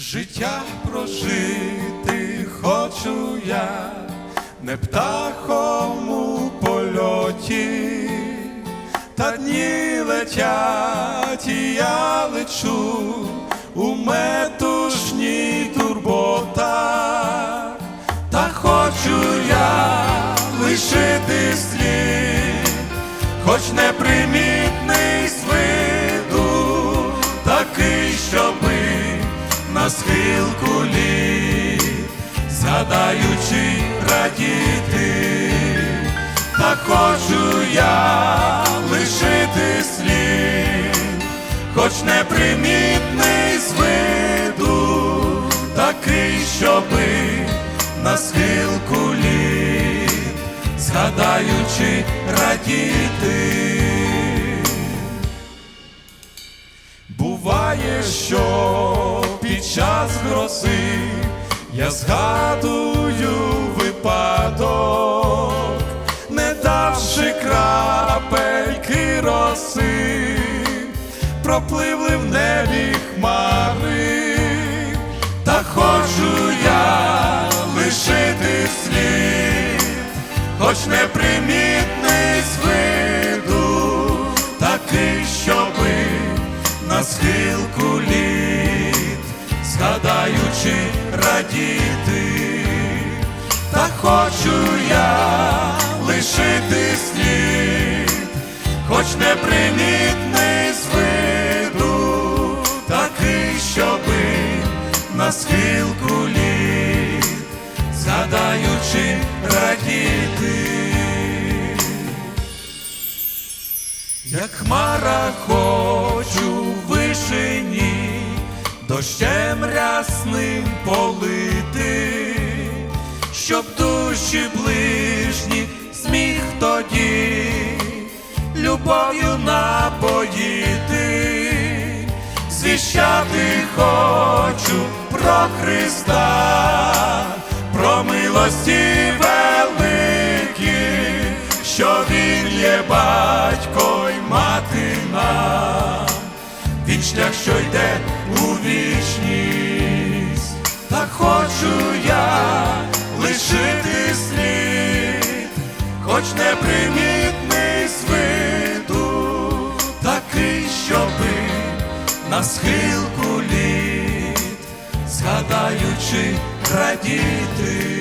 Життя прожити хочу я, не птахом у польоті, та дні летять, і я лечу у метушній турботах, та хочу я лишити слід, хоч непримітний з виду, такий, щоби на схилку літ, згадаючи радіти, та хочу я лишити слід, хоч непримітний з виду, такий, щоби на схилку літ, згадаючи радіти. Буває, що час грози. Я згадую випадок, не давши крапельки роси, пропливли в небі хмари, та хочу я лишити слід, хоч непримітний з виду, такий, щоби на схилку літ, згадаючи радіти, та хочу я лишити слід, хоч непримітний з виду, такий, щоби на схилку літ, згадаючи радіти. Як хмара вишині, дощем рясним полити, щоб душі ближні зміг тоді любов'ю напоїти, звіщати хочу про Христа, про милості великі, що Він є батько хоч непримітний з виду, такий, щоби на схилку літ, згадаючи радіти.